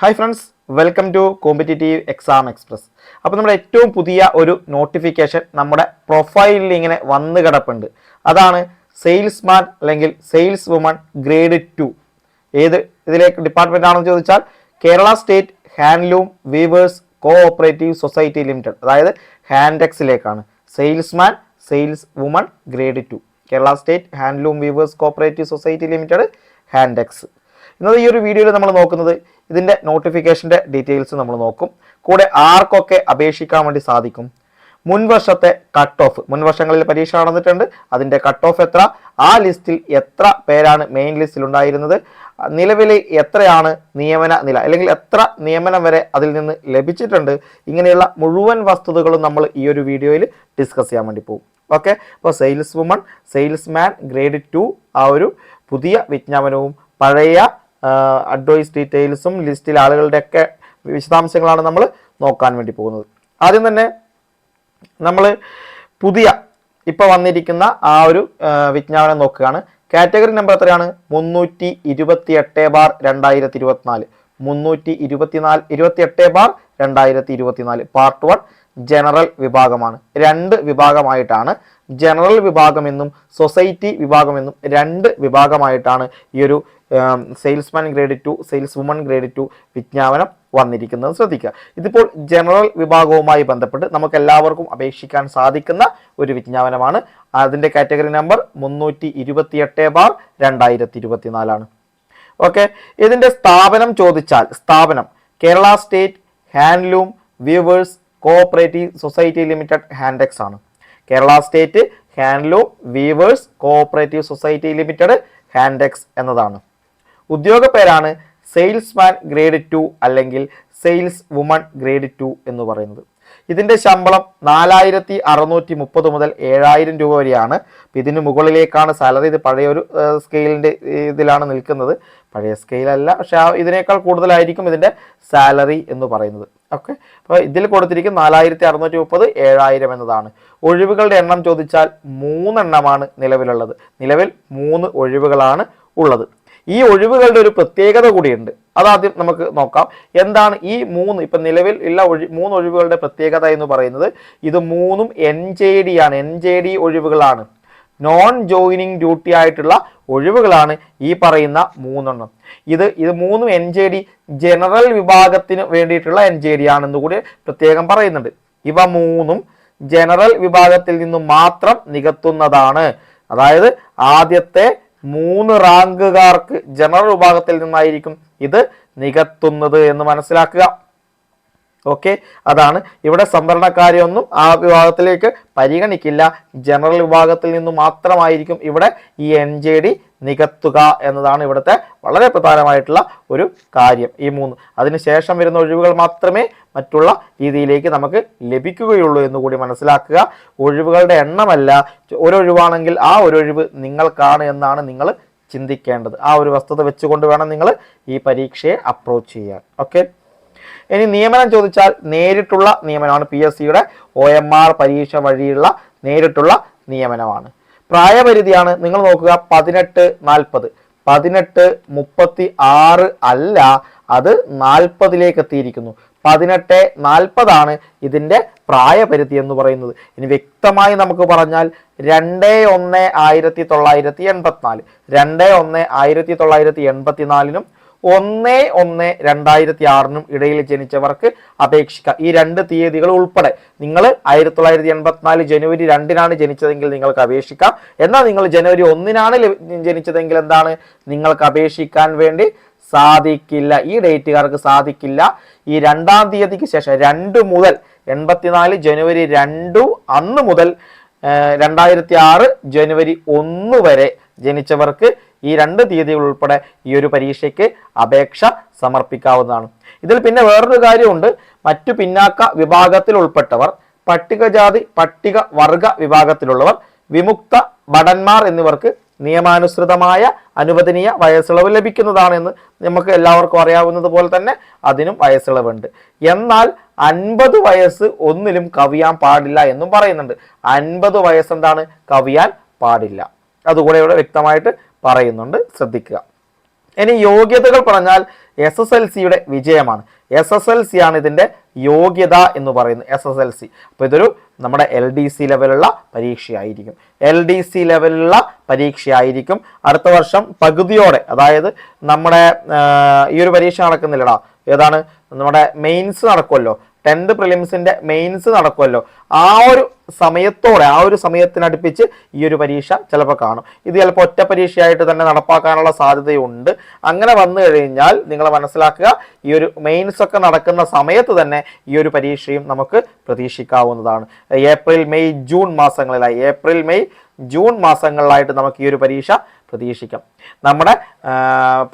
Hi friends welcome to competitive exam express അപ്പോൾ നമ്മുടെ ഏറ്റവും പുതിയ ഒരു നോട്ടിഫിക്കേഷൻ നമ്മുടെ പ്രൊഫൈലിൽ ഇങ്ങനെ വന്ന് കിടപ്പുണ്ട്. അതാണ് സെയിൽസ്മാൻ അല്ലെങ്കിൽ സെയിൽസ് വുമൺ ഗ്രേഡ് ടു ഏത് ഇതിലേക്ക് ഡിപ്പാർട്ട്മെന്റ് ആണെന്ന് ചോദിച്ചാൽ Kerala state handloom weavers cooperative society limited അതായത് ഹാൻഡെക്സിലേക്കാണ് salesman saleswoman grade two Kerala state handloom weavers cooperative society limited Hantex ഇന്നത്തെ ഈ ഒരു വീഡിയോയിൽ നമ്മൾ നോക്കുന്നത് ഇതിന്റെ നോട്ടിഫിക്കേഷന്റെ ഡീറ്റെയിൽസ് നമ്മൾ നോക്കും. കൂടെ ആർക്കൊക്കെ അപേക്ഷിക്കാൻ വേണ്ടി സാധിക്കും? മുൻവർഷത്തെ കട്ട് ഓഫ് മുൻവർഷങ്ങളിൽ പരീക്ഷ നടന്നിട്ടുണ്ട്. അതിന്റെ കട്ട് ഓഫ് എത്ര? ആ ലിസ്റ്റിൽ എത്ര പേരാണ് മെയിൻ ലിസ്റ്റിൽ ഉണ്ടായിരുന്നത്? നിലവിൽ എത്രയാണ് നിയമന നില? അല്ലെങ്കിൽ എത്ര നിയമനം വരെ അതിൽ നിന്ന് ലഭിച്ചിട്ടുണ്ട്? ഇങ്ങനെയുള്ള മുഴുവൻ വസ്തുതകളും നമ്മൾ ഈ ഒരു വീഡിയോയിൽ ഡിസ്കസ് ചെയ്യാൻ വേണ്ടി പോകും. ഓക്കെ അപ്പോൾ sales woman salesman grade two ആ ഒരു പുതിയ വിജ്ഞാപനവും പഴയ അഡ്വൈസ് ഡീറ്റെയിൽസും ലിസ്റ്റിൽ ആളുകളുടെയൊക്കെ വിശദാംശങ്ങളാണ് നമ്മൾ നോക്കാൻ വേണ്ടി പോകുന്നത്. ആദ്യം തന്നെ നമ്മൾ പുതിയ ഇപ്പോൾ വന്നിരിക്കുന്ന ആ ഒരു വിജ്ഞാപനം നോക്കുകയാണ്. കാറ്റഗറി നമ്പർ എത്രയാണ്? മുന്നൂറ്റി ഇരുപത്തി എട്ട് ബാർ രണ്ടായിരത്തി ഇരുപത്തിനാല് മുന്നൂറ്റി ഇരുപത്തിനാല് ഇരുപത്തി എട്ട് ബാർ രണ്ടായിരത്തി ഇരുപത്തിനാല് പാർട്ട് വൺ ജനറൽ വിഭാഗമാണ്. രണ്ട് വിഭാഗമായിട്ടാണ്. ജനറൽ വിഭാഗമെന്നും സൊസൈറ്റി വിഭാഗമെന്നും രണ്ട് വിഭാഗമായിട്ടാണ് ഈ ഒരു salesman grade two saleswoman grade two വിജ്ഞാപനം വന്നിരിക്കുന്നത് ശ്രദ്ധിക്കുക. ഇതിപ്പോൾ ജനറൽ വിഭാഗവുമായി ബന്ധപ്പെട്ട് നമുക്ക് എല്ലാവർക്കും അപേക്ഷിക്കാൻ സാധിക്കുന്ന ഒരു വിജ്ഞാപനമാണ്. അതിന്റെ കാറ്റഗറി നമ്പർ മുന്നൂറ്റി ഇരുപത്തിയെട്ട് ബാർ രണ്ടായിരത്തി ഇരുപത്തിനാലാണ് ഓക്കെ ഇതിന്റെ സ്ഥാപനം ചോദിച്ചാൽ സ്ഥാപനം Kerala state handloom viewers cooperative society limited Hantex ആണ്. Kerala state handloom weavers cooperative society limited Hantex എന്നതാണ്. ഉദ്യോഗ പേരാണ് സെയിൽസ്മാൻ ഗ്രേഡ് ടു അല്ലെങ്കിൽ സെയിൽസ് വുമൺ ഗ്രേഡ് ടു എന്ന് പറയുന്നത്. ഇതിന്റെ ശമ്പളം നാലായിരത്തി അറുന്നൂറ്റി മുപ്പത് മുതൽ ഏഴായിരം രൂപ വരെയാണ്. ഇതിന് മുകളിലേക്കാണ് സാലറി. ഇത് പഴയ ഒരു സ്കെയിലിന്റെ ഇതിലാണ് നിൽക്കുന്നത്. പഴയ സ്കെയിലല്ല പക്ഷേ ഇതിനേക്കാൾ കൂടുതലായിരിക്കും ഇതിന്റെ സാലറി എന്ന് പറയുന്നത്. ഓക്കെ? അപ്പോൾ ഇതിൽ കൊടുത്തിരിക്കും നാലായിരത്തി അറുന്നൂറ്റി മുപ്പത് ഏഴായിരം എന്നതാണ്. ഒഴിവുകളുടെ എണ്ണം ചോദിച്ചാൽ മൂന്നെണ്ണമാണ് നിലവിലുള്ളത്. നിലവിൽ മൂന്ന് ഒഴിവുകളാണ് ഉള്ളത്. ഈ ഒഴിവുകളുടെ ഒരു പ്രത്യേകത കൂടിയുണ്ട്. അതാദ്യം നമുക്ക് നോക്കാം. എന്താണ് ഈ മൂന്ന് ഇപ്പം നിലവിൽ ഉള്ള ഒഴി മൂന്ന് ഒഴിവുകളുടെ പ്രത്യേകത എന്ന് പറയുന്നത് ഇത് മൂന്നും എൻ ജെ ഡി ആണ്. എൻ ജെ ഡി ഒഴിവുകളാണ്. നോൺ ജോയിനിങ് ഡ്യൂട്ടി ആയിട്ടുള്ള ഒഴിവുകളാണ് ഈ പറയുന്ന മൂന്നെണ്ണം. ഇത് ഇത് മൂന്നും എൻ ജെ ഡി ജനറൽ വിഭാഗത്തിന് വേണ്ടിയിട്ടുള്ള എൻ ജെ ഡി ആണെന്ന് കൂടി പ്രത്യേകം പറയുന്നുണ്ട്. ഇവ മൂന്നും ജനറൽ വിഭാഗത്തിൽ നിന്നും മാത്രം നികത്തുന്നതാണ്. അതായത് ആദ്യത്തെ മൂന്ന് റാങ്കുകാർക്ക് ജനറൽ വിഭാഗത്തിൽ നിന്നായിരിക്കും ഇത് നികത്തുന്നത് എന്ന് മനസ്സിലാക്കുക. ഓക്കെ? അതാണ്. ഇവിടെ സംവരണക്കാരെയൊന്നും ആ വിഭാഗത്തിലേക്ക് പരിഗണിക്കില്ല. ജനറൽ വിഭാഗത്തിൽ നിന്ന് മാത്രമായിരിക്കും ഇവിടെ ഈ എൻ ജെ ഡി നികത്തുക എന്നതാണ് ഇവിടുത്തെ വളരെ പ്രധാനമായിട്ടുള്ള ഒരു കാര്യം ഈ മൂന്ന്. അതിനുശേഷം വരുന്ന ഒഴിവുകൾ മാത്രമേ മറ്റുള്ള രീതിയിലേക്ക് നമുക്ക് ലഭിക്കുകയുള്ളൂ എന്ന് കൂടി മനസ്സിലാക്കുക. ഒഴിവുകളുടെ എണ്ണമല്ല. ഒരൊഴിവാണെങ്കിൽ ആ ഒരൊഴിവ് നിങ്ങൾക്കാണ് എന്നാണ് നിങ്ങൾ ചിന്തിക്കേണ്ടത്. ആ ഒരു വസ്തുത വെച്ചുകൊണ്ട് വേണം നിങ്ങൾ ഈ പരീക്ഷയെ അപ്രോച്ച് ചെയ്യാൻ. ഓക്കെ? ഇനി നിയമനം ചോദിച്ചാൽ നേരിട്ടുള്ള നിയമനമാണ് പി എസ് സിയുടെ ഒ എം ആർ പരീക്ഷ വഴിയുള്ള നേരിട്ടുള്ള നിയമനമാണ്. പ്രായപരിധിയാണ് നിങ്ങൾ നോക്കുക പതിനെട്ട് നാൽപ്പത്. പതിനെട്ട് മുപ്പത്തി ആറ് അല്ല അത് നാൽപ്പതിലേക്ക് എത്തിയിരിക്കുന്നു. പതിനെട്ട് നാൽപ്പതാണ് ഇതിന്റെ പ്രായപരിധി എന്ന് പറയുന്നത്. ഇനി വ്യക്തമായി നമുക്ക് പറഞ്ഞാൽ രണ്ട് ഒന്ന് ആയിരത്തി തൊള്ളായിരത്തി എൺപത്തിനാല്. രണ്ട് ഒന്ന് ആയിരത്തി തൊള്ളായിരത്തി എൺപത്തിനാലിനും ഒന്ന് ഒന്ന് രണ്ടായിരത്തി ആറിനും ഇടയിൽ ജനിച്ചവർക്ക് അപേക്ഷിക്കാം. ഈ രണ്ട് തീയതികൾ ഉൾപ്പെടെ നിങ്ങൾ ആയിരത്തി തൊള്ളായിരത്തി എൺപത്തിനാല് ജനുവരി രണ്ടിനാണ് ജനിച്ചതെങ്കിൽ നിങ്ങൾക്ക് അപേക്ഷിക്കാം. എന്നാൽ നിങ്ങൾ ജനുവരി ഒന്നിനാണ് ജനിച്ചതെങ്കിൽ എന്താണ്? നിങ്ങൾക്ക് അപേക്ഷിക്കാൻ വേണ്ടി സാധിക്കില്ല. ഈ ഡേറ്റുകാർക്ക് സാധിക്കില്ല. ഈ രണ്ടാം തീയതിക്ക് ശേഷം രണ്ട് മുതൽ എൺപത്തിനാല് ജനുവരി രണ്ടു അന്ന് മുതൽ രണ്ടായിരത്തി ആറ് ജനുവരി ഒന്ന് വരെ ജനിച്ചവർക്ക് ഈ രണ്ട് തീയതികൾ ഉൾപ്പെടെ ഈ ഒരു പരീക്ഷയ്ക്ക് അപേക്ഷ സമർപ്പിക്കാവുന്നതാണ്. ഇതിൽ പിന്നെ വേറൊരു കാര്യമുണ്ട്. മറ്റു പിന്നാക്ക വിഭാഗത്തിൽ ഉൾപ്പെട്ടവർ പട്ടികജാതി പട്ടിക വർഗ വിഭാഗത്തിലുള്ളവർ വിമുക്ത ഭടന്മാർ എന്നിവർക്ക് നിയമാനുസൃതമായ അനുവദനീയ വയസ്സിളവ് ലഭിക്കുന്നതാണെന്ന് നമുക്ക് എല്ലാവർക്കും അറിയാവുന്നത് പോലെ തന്നെ അതിനും വയസ്സിളവുണ്ട്. എന്നാൽ അൻപത് വയസ്സ് ഒന്നിലും കവിയാൻ പാടില്ല എന്നും പറയുന്നുണ്ട്. അൻപത് വയസ്സെന്താണ്? കവിയാൻ പാടില്ല. അതുകൂടെ ഇവിടെ വ്യക്തമായിട്ട് പറയുന്നുണ്ട്. ശ്രദ്ധിക്കുക. ഇനി യോഗ്യതകൾ പറഞ്ഞാൽ എസ് എസ് എൽ സിയുടെ വിജയമാണ്. എസ് എസ് എൽ സി ആണ് ഇതിന്റെ യോഗ്യത എന്ന് പറയുന്നത്. എസ് എസ് എൽ സി അപ്പോൾ ഇതൊരു നമ്മുടെ എൽ ഡി സി ലെവലുള്ള പരീക്ഷയായിരിക്കും. എൽ ഡി സി ലെവലുള്ള പരീക്ഷയായിരിക്കും. അടുത്ത വർഷം പകുതിയോടെ അതായത് നമ്മുടെ ഈ ഒരു പരീക്ഷ നടക്കുന്നില്ലടാ. ഏതാണ്? നമ്മുടെ മെയിൻസ് നടക്കുമല്ലോ. ടെൻത്ത് പ്രിലിംസിന്റെ മെയിൻസ് നടക്കുമല്ലോ ആ ഒരു സമയത്തോടെ ആ ഒരു സമയത്തിനടുപ്പിച്ച് ഈ ഒരു പരീക്ഷ ചിലപ്പോൾ കാണും. ഇത് ചിലപ്പോൾ ഒറ്റ പരീക്ഷയായിട്ട് തന്നെ നടപ്പാക്കാനുള്ള സാധ്യതയുണ്ട്. അങ്ങനെ വന്നു കഴിഞ്ഞാൽ നിങ്ങൾ മനസ്സിലാക്കുക ഈ ഒരു മെയിൻസ് ഒക്കെ നടക്കുന്ന സമയത്ത് തന്നെ ഈ ഒരു പരീക്ഷയും നമുക്ക് പ്രതീക്ഷിക്കാവുന്നതാണ്. ഏപ്രിൽ മെയ് ജൂൺ മാസങ്ങളിലായി. ഏപ്രിൽ മെയ് ജൂൺ മാസങ്ങളിലായിട്ട് നമുക്ക് ഈ ഒരു പരീക്ഷ പ്രതീക്ഷിക്കാം. നമ്മുടെ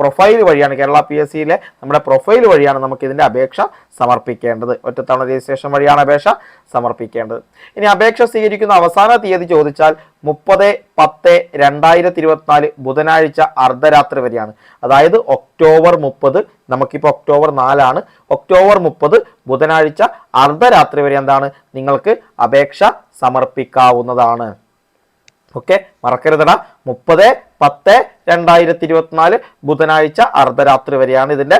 പ്രൊഫൈൽ വഴിയാണ് കേരള പി എസ് സിയിലെ നമ്മുടെ പ്രൊഫൈൽ വഴിയാണ് നമുക്ക് ഇതിന്റെ അപേക്ഷ സമർപ്പിക്കേണ്ടത്. ഒറ്റത്തവണ രജിസ്ട്രേഷൻ വഴിയാണ് അപേക്ഷ സമർപ്പിക്കേണ്ടത്. ഇനി അപേക്ഷ സ്വീകരിക്കുന്ന അവസാന തീയതി ചോദിച്ചാൽ മുപ്പത് പത്ത് രണ്ടായിരത്തി ഇരുപത്തിനാല് ബുധനാഴ്ച അർദ്ധരാത്രി വരെയാണ്. അതായത് ഒക്ടോബർ മുപ്പത് നമുക്കിപ്പോൾ ഒക്ടോബർ നാലാണ്. ഒക്ടോബർ മുപ്പത് ബുധനാഴ്ച അർദ്ധരാത്രി വരെ എന്താണ്? നിങ്ങൾക്ക് അപേക്ഷ സമർപ്പിക്കാവുന്നതാണ്. ഓക്കെ? മറക്കരുതടാ. മുപ്പത് പത്ത് രണ്ടായിരത്തി ഇരുപത്തിനാല് ബുധനാഴ്ച അർദ്ധരാത്രി വരെയാണ് ഇതിന്റെ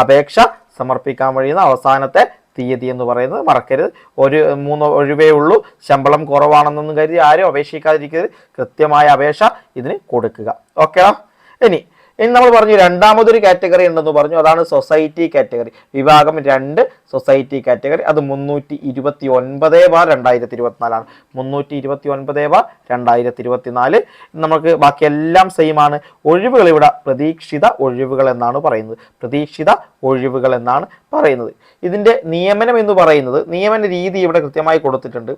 അപേക്ഷ സമർപ്പിക്കാൻ കഴിയുന്ന അവസാനത്തെ തീയതി എന്ന് പറയുന്നത്. മറക്കരുത്. ഒരു മൂന്ന് ഒഴിവേ ഉള്ളൂ. ശമ്പളം കുറവാണെന്നൊന്നും കരുതി ആരും അപേക്ഷിക്കാതിരിക്കരുത്. കൃത്യമായ അപേക്ഷ ഇതിന് കൊടുക്കുക. ഓക്കേടാ? ഇനി ഇനി നമ്മൾ പറഞ്ഞു രണ്ടാമതൊരു കാറ്റഗറി ഉണ്ടെന്ന് പറഞ്ഞു. അതാണ് സൊസൈറ്റി കാറ്റഗറി. വിഭാഗം രണ്ട് സൊസൈറ്റി കാറ്റഗറി അത് മുന്നൂറ്റി ഇരുപത്തി ഒൻപത് ബാർ രണ്ടായിരത്തി ഇരുപത്തിനാലാണ് മുന്നൂറ്റി ഇരുപത്തി ഒൻപത് ബാർ രണ്ടായിരത്തി ഇരുപത്തിനാല് നമുക്ക് ബാക്കി എല്ലാം സെയിം ആണ്. ഒഴിവുകൾ ഇവിടെ പ്രതീക്ഷിത ഒഴിവുകൾ എന്നാണ് പറയുന്നത്. പ്രതീക്ഷിത ഒഴിവുകൾ എന്നാണ് പറയുന്നത്. ഇതിന്റെ നിയമനം എന്ന് പറയുന്നത് നിയമന രീതി ഇവിടെ കൃത്യമായി കൊടുത്തിട്ടുണ്ട്.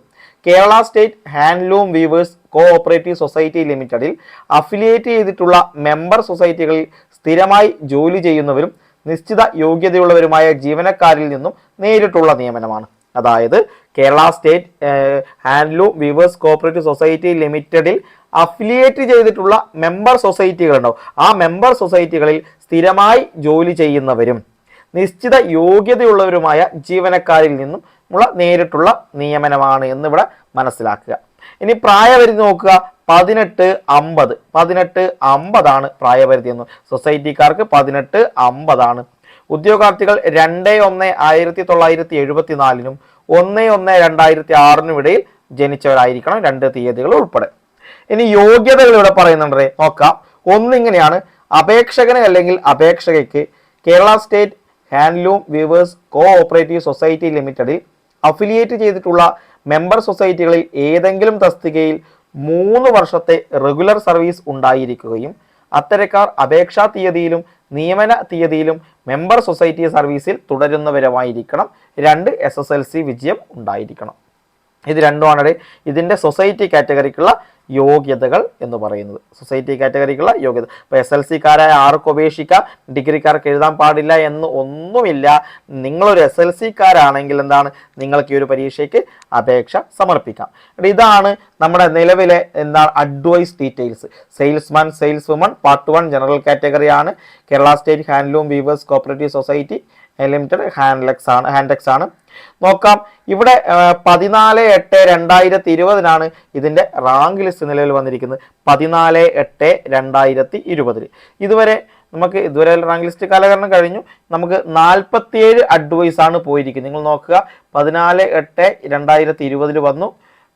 Kerala state handloom weavers cooperative society ലിമിറ്റഡിൽ അഫിലിയേറ്റ് ചെയ്തിട്ടുള്ള മെമ്പർ സൊസൈറ്റികളിൽ സ്ഥിരമായി ജോലി ചെയ്യുന്നവരും നിശ്ചിത യോഗ്യതയുള്ളവരുമായ ജീവനക്കാരിൽ നിന്നും നേരിട്ടുള്ള നിയമനമാണ്. അതായത് Kerala state handloom weavers cooperative society ലിമിറ്റഡിൽ അഫിലിയേറ്റ് ചെയ്തിട്ടുള്ള മെമ്പർ സൊസൈറ്റികളുണ്ടാവും ആ മെമ്പർ സൊസൈറ്റികളിൽ സ്ഥിരമായി ജോലി ചെയ്യുന്നവരും നിശ്ചിത യോഗ്യതയുള്ളവരുമായ ജീവനക്കാരിൽ നിന്നും ഉള്ള നേരിട്ടുള്ള നിയമനമാണ് എന്നിവിടെ മനസ്സിലാക്കുക. ഇനി പ്രായപരിധി നോക്കുക. പതിനെട്ട് അമ്പത്. പതിനെട്ട് അമ്പതാണ് പ്രായപരിധി എന്ന്. സൊസൈറ്റിക്കാർക്ക് പതിനെട്ട് അമ്പതാണ്. ഉദ്യോഗാർത്ഥികൾ രണ്ട് ഒന്ന് ആയിരത്തി തൊള്ളായിരത്തി എഴുപത്തി നാലിനും ഒന്ന് ഒന്ന് രണ്ടായിരത്തി ആറിനും ഇടയിൽ ജനിച്ചവരായിരിക്കണം രണ്ട് തീയതികൾ ഉൾപ്പെടെ. ഇനി യോഗ്യതകൾ ഇവിടെ പറയുന്നുണ്ട് നോക്കാം. ഒന്നിങ്ങനെയാണ്. അപേക്ഷകന് അല്ലെങ്കിൽ അപേക്ഷകയ്ക്ക് Kerala state handloom weavers cooperative society ലിമിറ്റഡിൽ അഫിലിയേറ്റ് ചെയ്തിട്ടുള്ള മെമ്പർ സൊസൈറ്റികളിൽ ഏതെങ്കിലും തസ്തികയിൽ മൂന്ന് വർഷത്തെ റെഗുലർ സർവീസ് ഉണ്ടായിരിക്കുകയും അത്തരക്കാർ അപേക്ഷാ തീയതിയിലും നിയമന തീയതിയിലും മെമ്പർ സൊസൈറ്റി സർവീസിൽ തുടരുന്നവരുമായിരിക്കണം. രണ്ട് എസ് എസ് എൽ സി വിജയം ഉണ്ടായിരിക്കണം. ഇത് രണ്ടുമാണ്. ഇതിന്റെ സൊസൈറ്റി കാറ്റഗറിക്കുള്ള യോഗ്യതകൾ എന്ന് പറയുന്നത്. സൊസൈറ്റി കാറ്റഗറിക്കുള്ള യോഗ്യത. ഇപ്പോൾ എസ് എൽ സിക്കാരായ ആർക്ക് ഉപേക്ഷിക്കാം? ഡിഗ്രിക്കാർക്ക് എഴുതാൻ പാടില്ല എന്ന് ഒന്നുമില്ല. നിങ്ങളൊരു എസ് എൽ സിക്കാരാണെങ്കിൽ എന്താണ്? നിങ്ങൾക്ക് ഈ ഒരു പരീക്ഷയ്ക്ക് അപേക്ഷ സമർപ്പിക്കാം. ഇതാണ് നമ്മുടെ നിലവിലെ എന്താണ് advise details salesman saleswoman part one general കാറ്റഗറിയാണ് Kerala state handloom weavers cooperative society limited Handlex ആണ് ഹാൻഡെക്സ് ആണ്. നോക്കാം. ഇവിടെ പതിനാല് എട്ട് രണ്ടായിരത്തി ഇരുപതിനാണ് ഇതിന്റെ റാങ്ക് ലിസ്റ്റ് നിലവിൽ വന്നിരിക്കുന്നത്. പതിനാല് എട്ട് രണ്ടായിരത്തി ഇരുപതിൽ ഇതുവരെ നമുക്ക് ഇതുവരെ റാങ്ക് ലിസ്റ്റ് കാലഘട്ടം കഴിഞ്ഞു. നമുക്ക് നാൽപ്പത്തിയേഴ് അഡ്വൈസ് ആണ് പോയിരിക്കുന്നത്. നിങ്ങൾ നോക്കുക. പതിനാല് എട്ട് രണ്ടായിരത്തി ഇരുപതിൽ വന്നു.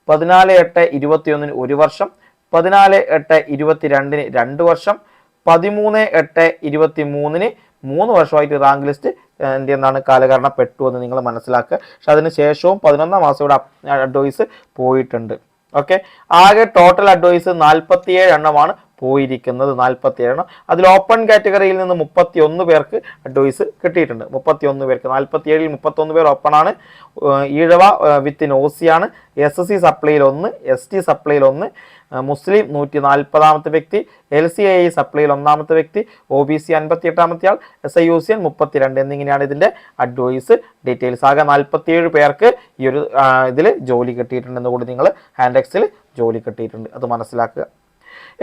പതിനാല് എട്ട് ഇരുപത്തിയൊന്നിന് ഒരു വർഷം. പതിനാല് എട്ട് ഇരുപത്തിരണ്ടിന് രണ്ട് വർഷം. പതിമൂന്ന് എട്ട് ഇരുപത്തി മൂന്നിന് മൂന്ന് വർഷമായിട്ട് റാങ്ക് ലിസ്റ്റ് എന്താണ് കാലകാരണപ്പെട്ടു എന്ന് നിങ്ങൾ മനസ്സിലാക്കുക. പക്ഷെ അതിന് ശേഷവും പതിനൊന്നാം മാസം ഇവിടെ അഡ്വൈസ് പോയിട്ടുണ്ട്. ഓക്കെ? ആകെ ടോട്ടൽ അഡ്വൈസ് നാൽപ്പത്തിയേഴ് എണ്ണമാണ്. പോയിരിക്കുന്നത് നാൽപ്പത്തി ഏഴെണ്ണം അതിൽ ഓപ്പൺ കാറ്റഗറിയിൽ നിന്ന് മുപ്പത്തി ഒന്ന് പേർക്ക് അഡ്വൈസ് കിട്ടിയിട്ടുണ്ട്. മുപ്പത്തി ഒന്ന് പേർക്ക്. നാൽപ്പത്തിയേഴിൽ മുപ്പത്തൊന്ന് പേർ ഏഹ് ഈഴവ വിത്ത് ആണ്. എസ് എസ് സി സപ്ലൈയിൽ ഒന്ന് എസ് ടി സപ്ലൈയിൽ ഒന്ന്. മുസ്ലിം നൂറ്റി നാൽപ്പതാമത്തെ വ്യക്തി എൽ സി ഐ സപ്ലൈയിൽ ഒന്നാമത്തെ വ്യക്തി ഒ ബി സി അൻപത്തി എട്ടാമത്തെ ആൾ S I U C N മുപ്പത്തിരണ്ട് എന്നിങ്ങനെയാണ് ഇതിന്റെ അഡ്വൈസ് ഡീറ്റെയിൽസ് ആകെ നാൽപ്പത്തിയേഴ് പേർക്ക് ഈ ഒരു ഇതിൽ ജോലി കിട്ടിയിട്ടുണ്ടെന്ന് കൂടി നിങ്ങൾ ഹാൻഡെക്സിൽ ജോലി കിട്ടിയിട്ടുണ്ട്. അത് മനസ്സിലാക്കുക.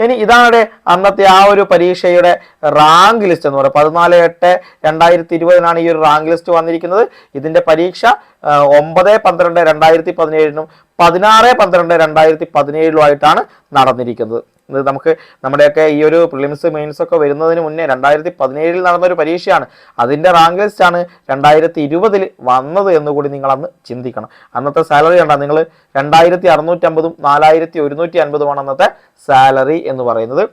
ഇനി ഇതാണ് അന്നത്തെ ആ ഒരു പരീക്ഷയുടെ റാങ്ക് ലിസ്റ്റ് എന്ന് പറയുന്നത്. പതിനാല് എട്ട് രണ്ടായിരത്തി ഇരുപതിനാണ് ഈ ഒരു റാങ്ക് ലിസ്റ്റ് വന്നിരിക്കുന്നത്. ഇതിന്റെ പരീക്ഷ ഒമ്പത് പന്ത്രണ്ട് രണ്ടായിരത്തി പതിനേഴിനും പതിനാറ് പന്ത്രണ്ട് രണ്ടായിരത്തി പതിനേഴിലുമായിട്ടാണ് നടന്നിരിക്കുന്നത്. നമുക്ക് നമ്മുടെയൊക്കെ ഈ ഒരു പ്രിലിംസ് മെയിൻസ് ഒക്കെ വരുന്നതിന് മുന്നേ രണ്ടായിരത്തി പതിനേഴിൽ നടന്ന ഒരു പരീക്ഷയാണ്. അതിന്റെ റാങ്ക് ലിസ്റ്റാണ് രണ്ടായിരത്തി ഇരുപതിൽ വന്നത് എന്നുകൂടി നിങ്ങൾ അന്ന് ചിന്തിക്കണം. അന്നത്തെ സാലറി കണ്ടാൽ നിങ്ങൾ രണ്ടായിരത്തി അറുന്നൂറ്റമ്പതും നാലായിരത്തി ഒരുന്നൂറ്റി അൻപതുമാണ് അന്നത്തെ സാലറി എന്ന് പറയുന്നത്.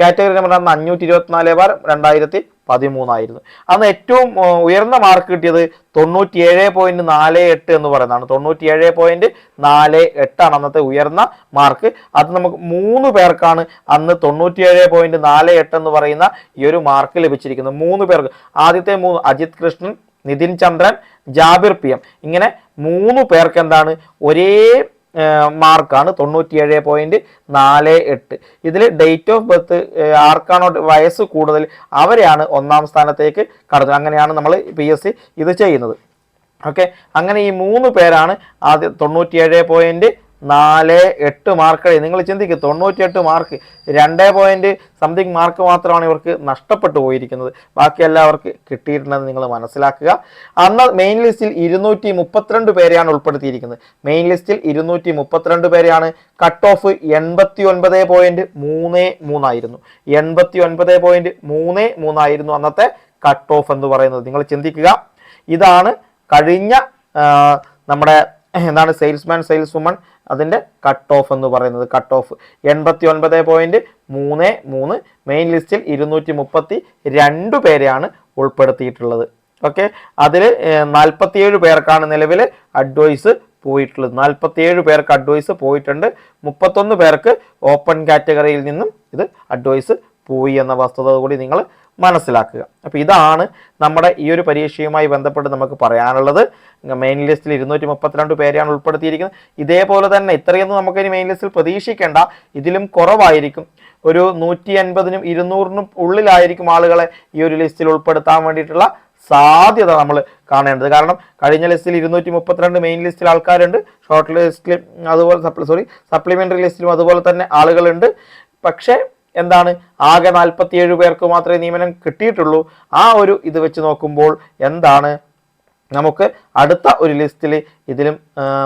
കാറ്റഗറി നമ്പർ അന്ന് അഞ്ഞൂറ്റി ഇരുപത്തിനാല് ബാർ രണ്ടായിരത്തി പതിമൂന്നായിരുന്നു അന്ന് ഏറ്റവും ഉയർന്ന മാർക്ക് കിട്ടിയത് തൊണ്ണൂറ്റിയേഴ് പോയിന്റ് നാല് എട്ട് എന്ന് പറയുന്നതാണ്. തൊണ്ണൂറ്റിയേഴ് പോയിന്റ് നാല് എട്ടാണ് അന്നത്തെ ഉയർന്ന മാർക്ക് അത് നമുക്ക് മൂന്ന് പേർക്കാണ് അന്ന് തൊണ്ണൂറ്റിയേഴ് പോയിന്റ് നാല് എട്ട് എന്ന് പറയുന്ന ഈ ഒരു മാർക്ക് ലഭിച്ചിരിക്കുന്നത്. മൂന്ന് പേർക്ക്. ആദ്യത്തെ മൂന്ന് അജിത് കൃഷ്ണൻ നിതിൻ ചന്ദ്രൻ ജാബിർ പി എം. ഇങ്ങനെ മൂന്ന് പേർക്ക് എന്താണ്? ഒരേ മാർക്കാണ്. തൊണ്ണൂറ്റിയേഴ് പോയിന്റ് നാല് എട്ട്. ഇതിൽ ഡേറ്റ് ഓഫ് ബർത്ത് ആർക്കാണോ വയസ്സ് കൂടുതൽ അവരെയാണ് ഒന്നാം സ്ഥാനത്തേക്ക് കടന്നത്. അങ്ങനെയാണ് നമ്മൾ പി എസ് സി ഇത് ചെയ്യുന്നത്. ഓക്കെ അങ്ങനെ ഈ മൂന്ന് പേരാണ് ആദ്യം തൊണ്ണൂറ്റിയേഴ് പോയിന്റ് നാല് എട്ട് മാർക്ക് നിങ്ങൾ ചിന്തിക്കുക തൊണ്ണൂറ്റിയെട്ട് മാർക്ക് രണ്ട് പോയിന്റ് സംതിങ് മാർക്ക് മാത്രമാണ് ഇവർക്ക് നഷ്ടപ്പെട്ടു പോയിരിക്കുന്നത്. ബാക്കി എല്ലാവർക്ക് കിട്ടിയിട്ടുണ്ടെന്ന് നിങ്ങൾ മനസ്സിലാക്കുക. അന്ന് മെയിൻ ലിസ്റ്റിൽ ഇരുന്നൂറ്റി മുപ്പത്തിരണ്ട് പേരെയാണ് ഉൾപ്പെടുത്തിയിരിക്കുന്നത്. മെയിൻ ലിസ്റ്റിൽ ഇരുന്നൂറ്റി മുപ്പത്തിരണ്ട് പേരെയാണ്. കട്ട് ഓഫ് എൺപത്തി ഒൻപത് പോയിന്റ് മൂന്ന് മൂന്നായിരുന്നു. എൺപത്തി ഒൻപത് പോയിന്റ് മൂന്ന് മൂന്നായിരുന്നു അന്നത്തെ കട്ട് ഓഫ് എന്ന് പറയുന്നത്. നിങ്ങൾ ചിന്തിക്കുക. ഇതാണ് കഴിഞ്ഞ നമ്മുടെ എന്താണ് സെയിൽസ്മാൻ സെയിൽസ് വുമൺ അതിന്റെ കട്ട് ഓഫ് എന്ന് പറയുന്നത് കട്ട് ഓഫ് എൺപത്തി ഒൻപത് പോയിന്റ് മൂന്ന് മൂന്ന്. മെയിൻ ലിസ്റ്റിൽ ഇരുന്നൂറ്റി മുപ്പത്തി രണ്ട് പേരെയാണ് ഉൾപ്പെടുത്തിയിട്ടുള്ളത്. ഓക്കെ അതിൽ നാൽപ്പത്തിയേഴ് പേർക്കാണ് നിലവിൽ അഡ്വൈസ് പോയിട്ടുള്ളത്. നാൽപ്പത്തിയേഴ് പേർക്ക് അഡ്വൈസ് പോയിട്ടുണ്ട്. മുപ്പത്തൊന്ന് പേർക്ക് ഓപ്പൺ കാറ്റഗറിയിൽ നിന്നും ഇത് അഡ്വൈസ് പോയി എന്ന വസ്തുത കൂടി നിങ്ങൾ മനസ്സിലാക്കുക. അപ്പോൾ ഇതാണ് നമ്മുടെ ഈ ഒരു പരീക്ഷയുമായി ബന്ധപ്പെട്ട് നമുക്ക് പറയാനുള്ളത്. മെയിൻ ലിസ്റ്റിൽ ഇരുന്നൂറ്റി മുപ്പത്തിരണ്ട് പേരെയാണ് ഉൾപ്പെടുത്തിയിരിക്കുന്നത്. ഇതേപോലെ തന്നെ ഇത്രയൊന്നും നമുക്ക് ഇനി മെയിൻ ലിസ്റ്റിൽ പ്രതീക്ഷിക്കേണ്ട. ഇതിലും കുറവായിരിക്കും. ഒരു നൂറ്റി അൻപതിനും ഇരുന്നൂറിനും ഉള്ളിലായിരിക്കും ആളുകളെ ഈ ഒരു ലിസ്റ്റിൽ ഉൾപ്പെടുത്താൻ വേണ്ടിയിട്ടുള്ള സാധ്യത നമ്മൾ കാണേണ്ടത്. കാരണം കഴിഞ്ഞ ലിസ്റ്റിൽ ഇരുന്നൂറ്റി മുപ്പത്തിരണ്ട് മെയിൻ ലിസ്റ്റിൽ ആൾക്കാരുണ്ട്. ഷോർട്ട് ലിസ്റ്റിലും അതുപോലെ സോറി സപ്ലിമെന്ററി ലിസ്റ്റിലും അതുപോലെ തന്നെ ആളുകളുണ്ട്. പക്ഷേ എന്താണ്? ആകെ നാൽപ്പത്തിയേഴ് പേർക്ക് മാത്രമേ നിയമനം കിട്ടിയിട്ടുള്ളൂ. ആ ഒരു ഇത് വെച്ച് നോക്കുമ്പോൾ എന്താണ്? നമുക്ക് അടുത്ത ഒരു ലിസ്റ്റിൽ ഇതിലും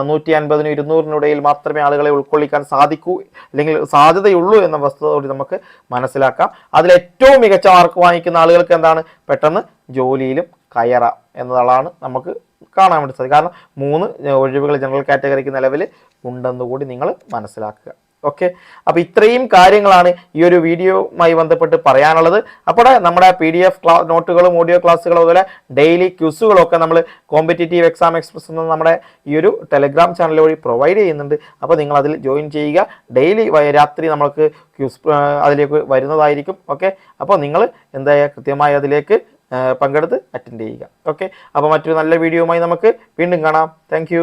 നൂറ്റി അൻപതിനും ഇരുന്നൂറിനിടയിൽ മാത്രമേ ആളുകളെ ഉൾക്കൊള്ളിക്കാൻ സാധിക്കൂ അല്ലെങ്കിൽ സാധ്യതയുള്ളൂ എന്ന വസ്തുത കൂടി നമുക്ക് മനസ്സിലാക്കാം. അതിൽ ഏറ്റവും മികച്ച മാർക്ക് വാങ്ങിക്കുന്ന ആളുകൾക്ക് എന്താണ്? പെട്ടെന്ന് ജോലിയിലും കയറാം എന്നതാണ് നമുക്ക് കാണാൻ വേണ്ടി സാധിക്കും. കാരണം മൂന്ന് ഒഴിവുകൾ ജനറൽ കാറ്റഗറിക്ക് നിലവിൽ ഉണ്ടെന്ന് കൂടി നിങ്ങൾ മനസ്സിലാക്കുക. ഓക്കെ അപ്പോൾ ഇത്രയും കാര്യങ്ങളാണ് ഈ ഒരു വീഡിയോയുമായി ബന്ധപ്പെട്ട് പറയാനുള്ളത്. അപ്പോൾ നമ്മുടെ പി ഡി എഫ് ക്ലാ നോട്ടുകളും ഓഡിയോ ക്ലാസ്സുകളും അതുപോലെ ഡെയിലി ക്യൂസുകളും ഒക്കെ നമ്മൾ കോമ്പറ്റേറ്റീവ് എക്സാം എക്സ്പ്രസ് എന്ന നമ്മുടെ ഈ ഒരു ടെലഗ്രാം ചാനൽ വഴി പ്രൊവൈഡ് ചെയ്യുന്നുണ്ട്. അപ്പോൾ നിങ്ങൾ അതിൽ ജോയിൻ ചെയ്യുക ഡെയിലി രാത്രി നമ്മൾക്ക് ക്യൂസ് അതിലേക്ക് വരുന്നതായിരിക്കും. ഓക്കെ അപ്പോൾ നിങ്ങൾ എന്തായാലും കൃത്യമായി അതിലേക്ക് പങ്കെടുത്ത് അറ്റൻഡ് ചെയ്യുക. ഓക്കെ അപ്പോൾ മറ്റൊരു നല്ല വീഡിയോയുമായി നമുക്ക് വീണ്ടും കാണാം. താങ്ക്